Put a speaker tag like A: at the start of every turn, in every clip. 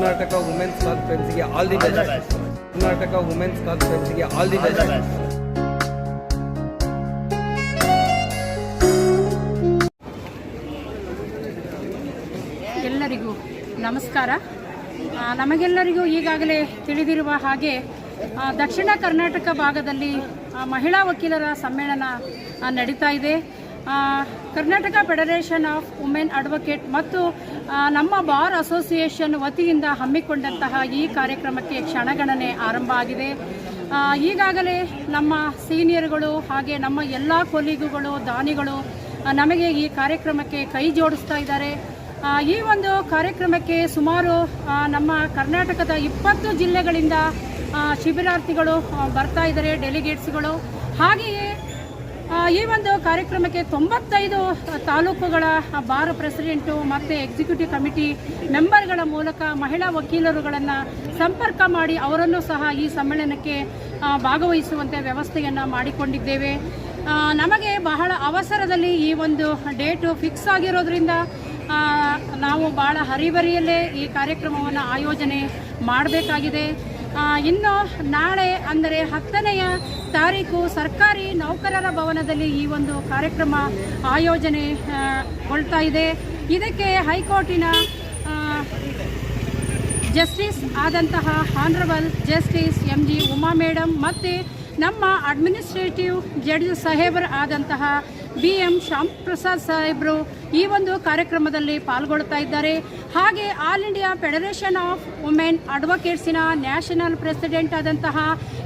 A: Karnataka women's ಕಾನ್ಫರೆನ್ಸ್ಗೆ all the best Karnataka women's ಕಾನ್ಫರೆನ್ಸ್ಗೆ all the best
B: ಎಲ್ಲರಿಗೂ ನಮಸ್ಕಾರ. ನಮಗೆಲ್ಲರಿಗೂ ಈಗಾಗಲೇ ತಿಳಿದಿರುವ ಹಾಗೆ ದಕ್ಷಿಣ ಕರ್ನಾಟಕ ಭಾಗದಲ್ಲಿ ಆ, ಮಹಿಳಾ ವಕೀಲರ ಸಮ್ಮೇಳನ ನಡೀತಾ ಇದೆ. Karnataka federation of women advocate ಮತ್ತು ನಮ್ಮ ಬಾರ್ ಅಸೋಸಿಯೇಷನ್ ವತಿಯಿಂದ ಹಮ್ಮಿಕೊಂಡಂತಹ ಈ ಕಾರ್ಯಕ್ರಮಕ್ಕೆ ಕ್ಷಣಗಣನೆ ಆರಂಭ ಆಗಿದೆ. ಈಗಾಗಲೇ ನಮ್ಮ ಸೀನಿಯರ್ಗಳು ಹಾಗೆ ನಮ್ಮ ಎಲ್ಲ ಕೊಲೀಗುಗಳು, ದಾನಿಗಳು ನಮಗೆ ಈ ಕಾರ್ಯಕ್ರಮಕ್ಕೆ ಕೈ ಜೋಡಿಸ್ತಾ ಇದ್ದಾರೆ. ಈ ಒಂದು ಕಾರ್ಯಕ್ರಮಕ್ಕೆ ಸುಮಾರು ನಮ್ಮ ಕರ್ನಾಟಕದ ಇಪ್ಪತ್ತು ಜಿಲ್ಲೆಗಳಿಂದ ಶಿಬಿರಾರ್ಥಿಗಳು ಬರ್ತಾ ಇದ್ದಾರೆ ಡೆಲಿಗೇಟ್ಸ್ಗಳು ಹಾಗೆಯೇ ಈ ಒಂದು ಕಾರ್ಯಕ್ರಮಕ್ಕೆ ತೊಂಬತ್ತೈದು ತಾಲೂಕುಗಳ ಬಾರ್ ಪ್ರೆಸಿಡೆಂಟು ಮತ್ತು ಎಕ್ಸಿಕ್ಯೂಟಿವ್ ಕಮಿಟಿ ಮೆಂಬರ್ಗಳ ಮೂಲಕ ಮಹಿಳಾ ವಕೀಲರುಗಳನ್ನು ಸಂಪರ್ಕ ಮಾಡಿ ಅವರನ್ನು ಸಹ ಈ ಸಮ್ಮೇಳನಕ್ಕೆ ಭಾಗವಹಿಸುವಂತೆ ವ್ಯವಸ್ಥೆಯನ್ನು ಮಾಡಿಕೊಂಡಿದ್ದೇವೆ. ನಮಗೆ ಬಹಳ ಅವಸರದಲ್ಲಿ ಈ ಒಂದು ಡೇಟು ಫಿಕ್ಸ್ ಆಗಿರೋದ್ರಿಂದ ನಾವು ಭಾಳ ಹರಿಬರಿಯಲ್ಲೇ ಈ ಕಾರ್ಯಕ್ರಮವನ್ನು ಆಯೋಜನೆ ಮಾಡಬೇಕಾಗಿದೆ. ಇನ್ನು ನಾಳೆ ಅಂದರೆ ಹತ್ತನೆಯ ತಾರೀಕು ಸರ್ಕಾರಿ ನೌಕರರ ಭವನದಲ್ಲಿ ಈ ಒಂದು ಕಾರ್ಯಕ್ರಮ ಆಯೋಜನೆ ಆ, ಇದೆ. ಇದಕ್ಕೆ ಹೈಕೋರ್ಟಿನ ಜಸ್ಟಿಸ್ ಆದಂತಹ honourable justice M G Uma madam ಮತ್ತು ನಮ್ಮ ಅಡ್ಮಿನಿಸ್ಟ್ರೇಟಿವ್ ಜಡ್ಜ್ ಸಾಹೇಬರ್ ಆದಂತಹ ಬಿ ಎಂ ಶ್ಯಾಮ್ ಪ್ರಸಾದ್ ಸಾಹೇಬರು ಈ ಒಂದು ಕಾರ್ಯಕ್ರಮದಲ್ಲಿ ಪಾಲ್ಗೊಳ್ತಾ ಇದ್ದಾರೆ. ಹಾಗೆ all India federation of women ಅಡ್ವೊಕೇಟ್ಸಿನ national president ಆದಂತಹ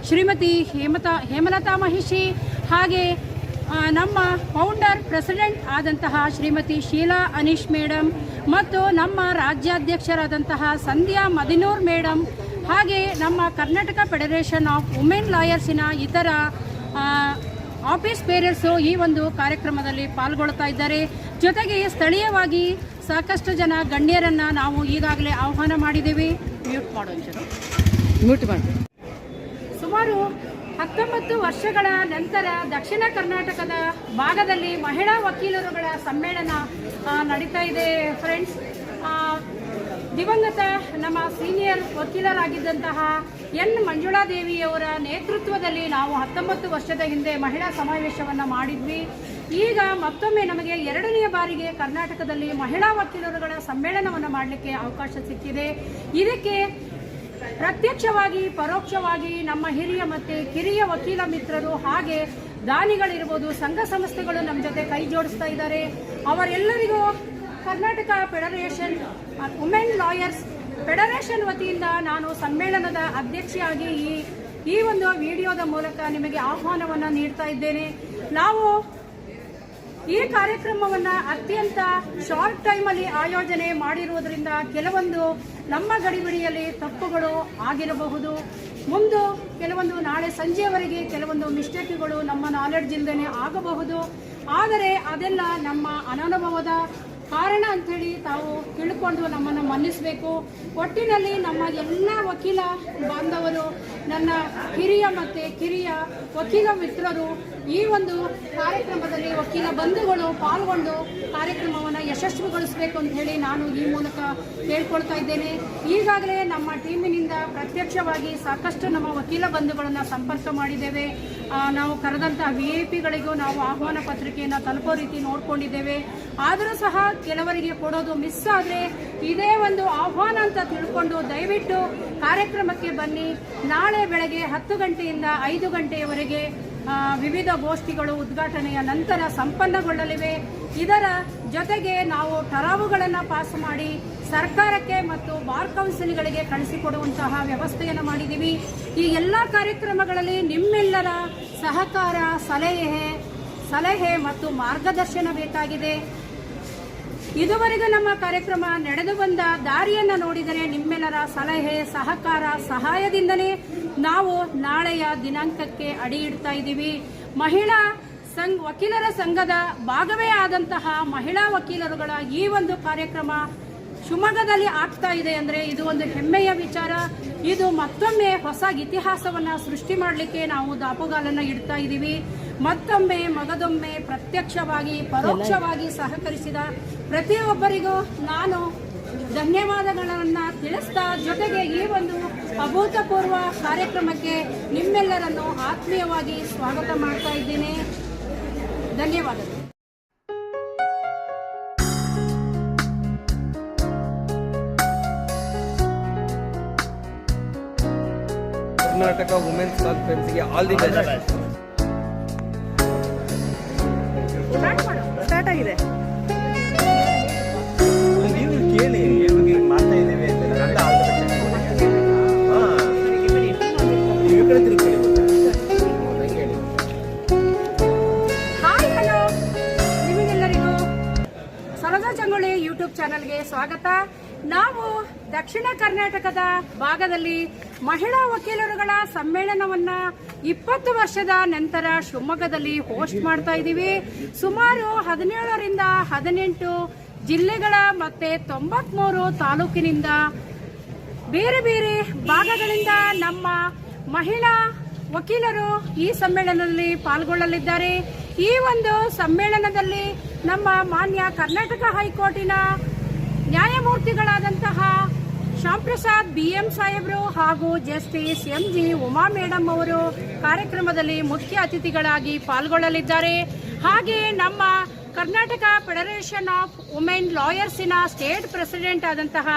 B: ಶ್ರೀಮತಿ ಹೇಮತಾ, ಹೇಮಲತಾ ಮಹಿಷಿ, ಹಾಗೆ ನಮ್ಮ ಫೌಂಡರ್ ಪ್ರೆಸಿಡೆಂಟ್ ಆದಂತಹ ಶ್ರೀಮತಿ ಶೀಲಾ ಅನೀಶ್ ಮೇಡಮ್ ಮತ್ತು ನಮ್ಮ ರಾಜ್ಯಾಧ್ಯಕ್ಷರಾದಂತಹ ಸಂಧ್ಯಾ ಮದಿನೂರ್ ಮೇಡಮ್ ಹಾಗೆ ನಮ್ಮ ಕರ್ನಾಟಕ ಫೆಡರೇಷನ್ ಆಫ್ ವುಮೆನ್ ಲಾಯರ್ಸಿನ ಇತರ ಆಫೀಸ್ ಬೇರರ್ಸು ಈ ಒಂದು ಕಾರ್ಯಕ್ರಮದಲ್ಲಿ ಪಾಲ್ಗೊಳ್ತಾ ಇದ್ದಾರೆ. ಜೊತೆಗೆ ಸ್ಥಳೀಯವಾಗಿ ಸಾಕಷ್ಟು ಜನ ಗಣ್ಯರನ್ನು ನಾವು ಈಗಾಗಲೇ ಆಹ್ವಾನ ಮಾಡಿದ್ದೀವಿ. ಮ್ಯೂಟ್ ಮಾಡೋಂಚರು
C: ಮ್ಯೂಟ್ ಮಾಡಿ.
B: ಸುಮಾರು ಹತ್ತೊಂಬತ್ತು ವರ್ಷಗಳ ನಂತರ ದಕ್ಷಿಣ ಕರ್ನಾಟಕದ ಭಾಗದಲ್ಲಿ ಮಹಿಳಾ ವಕೀಲರುಗಳ ಸಮ್ಮೇಳನ ನಡೀತಾ ಇದೆ ಫ್ರೆಂಡ್ಸ್ ದಿವಂಗತ ನಮ್ಮ ಸೀನಿಯರ್ ವಕೀಲರಾಗಿದ್ದಂತಹ ಎನ್. ಮಂಜುಳಾದೇವಿಯವರ ನೇತೃತ್ವದಲ್ಲಿ ನಾವು ಹತ್ತೊಂಬತ್ತು ವರ್ಷದ ಹಿಂದೆ ಮಹಿಳಾ ಸಮಾವೇಶವನ್ನು ಮಾಡಿದ್ವಿ. ಈಗ ಮತ್ತೊಮ್ಮೆ ನಮಗೆ ಎರಡನೆಯ ಬಾರಿಗೆ ಕರ್ನಾಟಕದಲ್ಲಿ ಮಹಿಳಾ ವಕೀಲರುಗಳ ಸಮ್ಮೇಳನವನ್ನು ಮಾಡಲಿಕ್ಕೆ ಅವಕಾಶ ಸಿಕ್ಕಿದೆ. ಇದಕ್ಕೆ ಪ್ರತ್ಯಕ್ಷವಾಗಿ, ಪರೋಕ್ಷವಾಗಿ ನಮ್ಮ ಹಿರಿಯ ಮತ್ತು ಕಿರಿಯ ವಕೀಲ ಮಿತ್ರರು ಹಾಗೆ ದಾನಿಗಳಿರ್ಬೋದು, ಸಂಘ ಸಂಸ್ಥೆಗಳು ನಮ್ಮ ಜೊತೆ ಕೈ ಜೋಡಿಸ್ತಾ ಇದ್ದಾರೆ. ಅವರೆಲ್ಲರಿಗೂ Karnataka federation women lawyers federation ವತಿಯಿಂದ ನಾನು ಸಮ್ಮೇಳನದ ಅಧ್ಯಕ್ಷೆಯಾಗಿ ಈ ಈ ಒಂದು ವಿಡಿಯೋದ ಮೂಲಕ ನಿಮಗೆ ಆಹ್ವಾನವನ್ನು ನೀಡ್ತಾ ಇದ್ದೇನೆ. ನಾವು ಈ ಕಾರ್ಯಕ್ರಮವನ್ನ ಅತ್ಯಂತ ಶಾರ್ಟ್ ಟೈಮಲ್ಲಿ ಆಯೋಜನೆ ಮಾಡಿರುವುದರಿಂದ ಕೆಲವೊಂದು ನಮ್ಮ ಗಡಿಬಿಡಿಯಲ್ಲಿ ತಪ್ಪುಗಳು ಆಗಿರಬಹುದು. ಮುಂದೆ ಕೆಲವೊಂದು ನಾಳೆ ಸಂಜೆಯವರೆಗೆ ಕೆಲವೊಂದು ಮಿಸ್ಟೇಕ್ಗಳು ನಮ್ಮ ನಾಲೆಡ್ಜ್ ಇಲ್ಲದೇ ಆಗಬಹುದು. ಆದರೆ ಅದೆಲ್ಲ ನಮ್ಮ ಅನನುಭವದ ಕಾರಣ ಅಂಥೇಳಿ ತಾವು ತಿಳ್ಕೊಂಡು ನಮ್ಮನ್ನು ಮನ್ನಿಸಬೇಕು. ಒಟ್ಟಿನಲ್ಲಿ ನಮ್ಮ ಎಲ್ಲ ವಕೀಲ ಬಾಂಧವರು, ನನ್ನ ಹಿರಿಯ ಮತ್ತು ಕಿರಿಯ ವಕೀಲ ಮಿತ್ರರು ಈ ಒಂದು ಕಾರ್ಯಕ್ರಮದಲ್ಲಿ ವಕೀಲ ಬಂಧುಗಳು ಪಾಲ್ಗೊಂಡು ಕಾರ್ಯಕ್ರಮವನ್ನು ಯಶಸ್ವಿಗೊಳಿಸಬೇಕು ಅಂತ ಹೇಳಿ ನಾನು ಈ ಮೂಲಕ ಕೇಳ್ಕೊಳ್ತಾ ಇದ್ದೇನೆ. ಈಗಾಗಲೇ ನಮ್ಮ ಟೀಮಿನಿಂದ ಪ್ರತ್ಯಕ್ಷವಾಗಿ ಸಾಕಷ್ಟು ನಮ್ಮ ವಕೀಲ ಬಂಧುಗಳನ್ನು ಸಂಪರ್ಕ ಮಾಡಿದ್ದೇವೆ. ನಾವು ಕರೆದಂಥ ವಿ ಐ ಪಿಗಳಿಗೂ ನಾವು ಆಹ್ವಾನ ಪತ್ರಿಕೆಯನ್ನು ತಲುಪೋ ರೀತಿ ನೋಡಿಕೊಂಡಿದ್ದೇವೆ. ಆದರೂ ಸಹ ಕೆಲವರಿಗೆ ಕೊಡೋದು ಮಿಸ್ ಆದರೆ ಇದೇ ಒಂದು ಆಹ್ವಾನ ಅಂತ ತಿಳ್ಕೊಂಡು ದಯವಿಟ್ಟು ಕಾರ್ಯಕ್ರಮಕ್ಕೆ ಬನ್ನಿ. ನಾಳೆ ಬೆಳಗ್ಗೆ ಹತ್ತು ಗಂಟೆಯಿಂದ ಐದು ಗಂಟೆಯವರೆಗೆ ವಿವಿಧ ಗೋಷ್ಠಿಗಳು ಉದ್ಘಾಟನೆಯ ನಂತರ ಸಂಪನ್ನಗೊಳ್ಳಲಿವೆ. ಇದರ ಜೊತೆಗೆ ನಾವು ಠರಾವುಗಳನ್ನು ಪಾಸ್ ಮಾಡಿ ಸರ್ಕಾರಕ್ಕೆ ಮತ್ತು ಬಾರ್ ಕೌನ್ಸಿಲ್ಗಳಿಗೆ ಕಳಿಸಿಕೊಡುವಂತಹ ವ್ಯವಸ್ಥೆಯನ್ನು ಮಾಡಿದ್ದೀವಿ ಈ ಎಲ್ಲ ಕಾರ್ಯಕ್ರಮಗಳಲ್ಲಿ ನಿಮ್ಮೆಲ್ಲರ ಸಹಕಾರ, ಸಲಹೆ ಸಲಹೆ ಮತ್ತು ಮಾರ್ಗದರ್ಶನ ಬೇಕಾಗಿದೆ. ಇದುವರೆಗೂ ನಮ್ಮ ಕಾರ್ಯಕ್ರಮ ನಡೆದು ಬಂದ ದಾರಿಯನ್ನು ನೋಡಿದರೆ ನಿಮ್ಮೆಲ್ಲರ ಸಲಹೆ, ಸಹಕಾರ, ಸಹಾಯದಿಂದಲೇ ನಾವು ನಾಳೆಯ ದಿನಾಂಕಕ್ಕೆ ಅಡಿ ಇಡ್ತಾ ಇದ್ದೀವಿ. ಮಹಿಳಾ ಸಂಘ, ವಕೀಲರ ಸಂಘದ ಭಾಗವೇ ಆದಂತಹ ಮಹಿಳಾ ವಕೀಲರುಗಳ ಈ ಒಂದು ಕಾರ್ಯಕ್ರಮ ಶಿವಮೊಗ್ಗದಲ್ಲಿ ಆಗ್ತಾ ಇದೆ ಅಂದರೆ ಇದು ಒಂದು ಹೆಮ್ಮೆಯ ವಿಚಾರ. ಇದು ಮತ್ತೊಮ್ಮೆ ಹೊಸ ಇತಿಹಾಸವನ್ನು ಸೃಷ್ಟಿ ಮಾಡಲಿಕ್ಕೆ ನಾವು ದಾಪುಗಾಲನ್ನು ಇಡ್ತಾ ಇದ್ದೀವಿ. ಮತ್ತೊಮ್ಮೆ ಮಗದೊಮ್ಮೆ ಪ್ರತ್ಯಕ್ಷವಾಗಿ, ಪರೋಕ್ಷವಾಗಿ ಸಹಕರಿಸಿದ ಪ್ರತಿಯೊಬ್ಬರಿಗೂ ನಾನು ಧನ್ಯವಾದಗಳನ್ನು ತಿಳಿಸ್ತಾ ಜೊತೆಗೆ ಈ ಒಂದು ಅಭೂತಪೂರ್ವ ಕಾರ್ಯಕ್ರಮಕ್ಕೆ ನಿಮ್ಮೆಲ್ಲರನ್ನು ಆತ್ಮೀಯವಾಗಿ ಸ್ವಾಗತ ಮಾಡ್ತಾ ಇದ್ದೇನೆ. ಧನ್ಯವಾದಗಳು.
A: ಕರ್ನಾಟಕ ವುಮೆನ್ಸ್ ಕಾನ್ಫರೆನ್ಸ್ಗೆ ಆಲ್ ದಿ ಬೆಸ್ಟ್
B: ಸ್ಟಾರ್ಟ್ ಆಗಿದೆ. ಕರ್ನಾಟಕದ ಭಾಗದಲ್ಲಿ ಮಹಿಳಾ ವಕೀಲರುಗಳ ಸಮ್ಮೇಳನವನ್ನ ಇಪ್ಪತ್ತು ವರ್ಷದ ನಂತರ ಶಿವಮೊಗ್ಗದಲ್ಲಿ ಹೋಸ್ಟ್ ಮಾಡ್ತಾ ಇದ್ದೀವಿ. ಸುಮಾರು ಹದಿನೇಳರಿಂದ ಹದಿನೆಂಟು ಜಿಲ್ಲೆಗಳ ಮತ್ತೆ ತೊಂಬತ್ಮೂರು ತಾಲೂಕಿನಿಂದ ಬೇರೆ ಬೇರೆ ಭಾಗಗಳಿಂದ ನಮ್ಮ ಮಹಿಳಾ ವಕೀಲರು ಈ ಸಮ್ಮೇಳನದಲ್ಲಿ ಪಾಲ್ಗೊಳ್ಳಲಿದ್ದಾರೆ. ಈ ಒಂದು ಸಮ್ಮೇಳನದಲ್ಲಿ ನಮ್ಮ ಮಾನ್ಯ ಕರ್ನಾಟಕ ಹೈಕೋರ್ಟಿನ ನ್ಯಾಯಮೂರ್ತಿಗಳಾದಂತಹ ಶ್ಯಾಮ್ ಪ್ರಸಾದ್ ಬಿ ಎಂ ಸಾಹೇಬರು ಹಾಗೂ justice M G Uma madam ಅವರು ಕಾರ್ಯಕ್ರಮದಲ್ಲಿ ಮುಖ್ಯ ಅತಿಥಿಗಳಾಗಿ ಪಾಲ್ಗೊಳ್ಳಲಿದ್ದಾರೆ. ಹಾಗೆ ನಮ್ಮ ಕರ್ನಾಟಕ ಫೆಡರೇಷನ್ ಆಫ್ ವುಮೆನ್ ಲಾಯರ್ಸಿನ ಸ್ಟೇಟ್ ಪ್ರೆಸಿಡೆಂಟ್ ಆದಂತಹ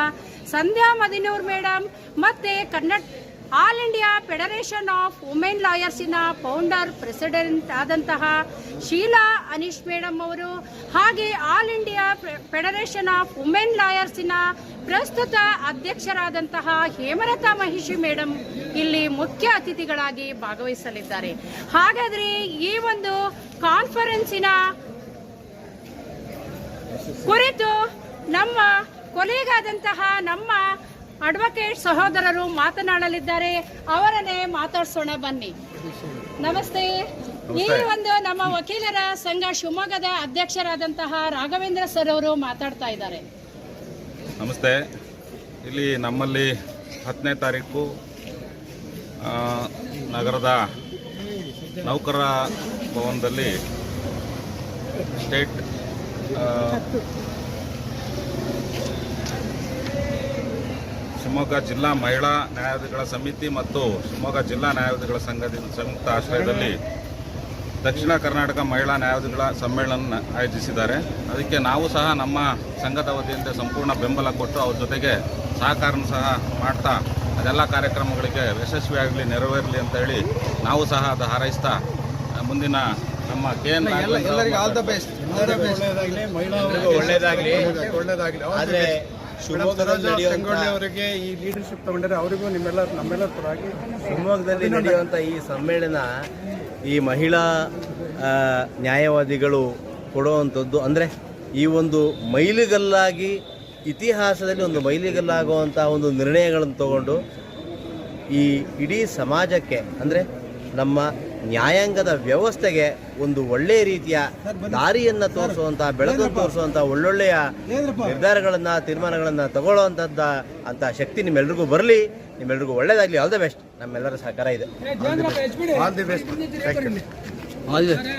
B: ಸಂಧ್ಯಾ ಮದಿನೂರ್ ಮೇಡಮ್ ಮತ್ತೆ Kannada all India federation of women ಲಾಯರ್ಸಿನ founder president ಆದಂತಹ ಶೀಲಾ ಅನೀಶ್ ಮೇಡಮ್ ಅವರು ಹಾಗೆ all India federation of women ಲಾಯರ್ಸಿನ ಪ್ರಸ್ತುತ ಅಧ್ಯಕ್ಷರಾದಂತಹ ಹೇಮಲತಾ ಮಹಿಷಿ ಮೇಡಮ್ ಇಲ್ಲಿ ಮುಖ್ಯ ಅತಿಥಿಗಳಾಗಿ ಭಾಗವಹಿಸಲಿದ್ದಾರೆ. ಹಾಗಾದ್ರೆ ಈ ಒಂದು ಕಾನ್ಫರೆನ್ಸಿನ ಕುರಿತು ನಮ್ಮ ಕೊಲೆಗಾದಂತಹ ನಮ್ಮ ಅಡ್ವೊಕೇಟ್ ಸಹೋದರರು ಮಾತನಾಡಲಿದ್ದಾರೆ. ಅವರನ್ನೇ ಮಾತಾಡ್ಸೋಣ ಬನ್ನಿ. ನಮಸ್ತೆ. ಈ ಒಂದು ನಮ್ಮ ವಕೀಲರ ಸಂಘ ಶಿವಮೊಗ್ಗದ ಅಧ್ಯಕ್ಷರಾದಂತಹ ರಾಘವೇಂದ್ರ ಸರ್ ಅವರು ಮಾತಾಡ್ತಾ ಇದ್ದಾರೆ.
D: ನಮಸ್ತೆ. ಇಲ್ಲಿ ನಮ್ಮಲ್ಲಿ ಹತ್ತನೇ ತಾರೀಕು ನಗರದ ನೌಕರ ಭವನದಲ್ಲಿ ಸ್ಟೇಟ್ ಶಿವಮೊಗ್ಗ ಜಿಲ್ಲಾ ಮಹಿಳಾ ನ್ಯಾಯಾಧಿಗಳ ಸಮಿತಿ ಮತ್ತು ಶಿವಮೊಗ್ಗ ಜಿಲ್ಲಾ ನ್ಯಾಯಾಧಿಗಳ ಸಂಘದಿಂದ ಸಂಯುಕ್ತ ಆಶ್ರಯದಲ್ಲಿ ದಕ್ಷಿಣ ಕರ್ನಾಟಕ ಮಹಿಳಾ ನ್ಯಾಯಾಧಿಗಳ ಸಮ್ಮೇಳನ ಆಯೋಜಿಸಿದ್ದಾರೆ. ಅದಕ್ಕೆ ನಾವು ಸಹ ನಮ್ಮ ಸಂಘದ ವತಿಯಿಂದ ಸಂಪೂರ್ಣ ಬೆಂಬಲ ಕೊಟ್ಟು ಅವ್ರ ಜೊತೆಗೆ ಸಹಕಾರನ ಸಹ ಮಾಡ್ತಾ ಅದೆಲ್ಲ ಕಾರ್ಯಕ್ರಮಗಳಿಗೆ ಯಶಸ್ವಿಯಾಗಲಿ ನೆರವೇರಲಿ ಅಂತ ಹೇಳಿ ನಾವು ಸಹ ಅದು ಹಾರೈಸ್ತಾ ಮುಂದಿನ ನಮ್ಮ ಕೆ ಎನ್
C: ಎಲ್ಲರಿಗೂ ಆಲ್ ದ ಬೆಸ್ಟ್.
E: ಎಲ್ರಿಗೂ ಒಳ್ಳೇದಾಗ್ಲಿ
C: ಒಳ್ಳೇದಾಗಲಿ
E: ಆದ್ರೆ ಶಿವಮೊಗ್ಗದಲ್ಲಿ
C: ಅವರಿಗೆ ಈ ಲೀಡರ್ಶಿಪ್ ತಗೊಂಡರೆ ಅವರಿಗೂ ನಿಮ್ಮೆಲ್ಲ ನಮ್ಮೆಲ್ಲರ ಪರವಾಗಿ
E: ಶಿವಮೊಗ್ಗದಲ್ಲಿ ನಡೆಯುವಂತ ಈ ಸಮ್ಮೇಳನ ಈ ಮಹಿಳಾ ನ್ಯಾಯವಾದಿಗಳು ಕೊಡುವಂಥದ್ದು ಅಂದ್ರೆ ಈ ಒಂದು ಮೈಲಿಗಲ್ಲಾಗಿ ಇತಿಹಾಸದಲ್ಲಿ ಒಂದು ಮೈಲಿಗಲ್ಲಾಗುವಂಥ ಒಂದು ನಿರ್ಣಯಗಳನ್ನು ತಗೊಂಡು ಈ ಇಡೀ ಸಮಾಜಕ್ಕೆ ಅಂದರೆ ನಮ್ಮ ನ್ಯಾಯಾಂಗದ ವ್ಯವಸ್ಥೆಗೆ ಒಂದು ಒಳ್ಳೆಯ ರೀತಿಯ ದಾರಿಯನ್ನು ತೋರಿಸುವಂಥ ಬೆಳಕು ತೋರಿಸುವಂಥ ಒಳ್ಳೊಳ್ಳೆಯ ನಿರ್ಧಾರಗಳನ್ನು ತೀರ್ಮಾನಗಳನ್ನು ತಗೊಳ್ಳುವಂಥದ್ದು ಅಂತ ಶಕ್ತಿ ನಿಮ್ಮೆಲ್ರಿಗೂ ಬರಲಿ. ನಿಮ್ಮೆಲ್ರಿಗೂ ಒಳ್ಳೇದಾಗಲಿ. ಆಲ್ ದ ಬೆಸ್ಟ್ ನಮ್ಮೆಲ್ಲರ ಸಹಕಾರ ಇದೆ.
C: All the best
A: all the best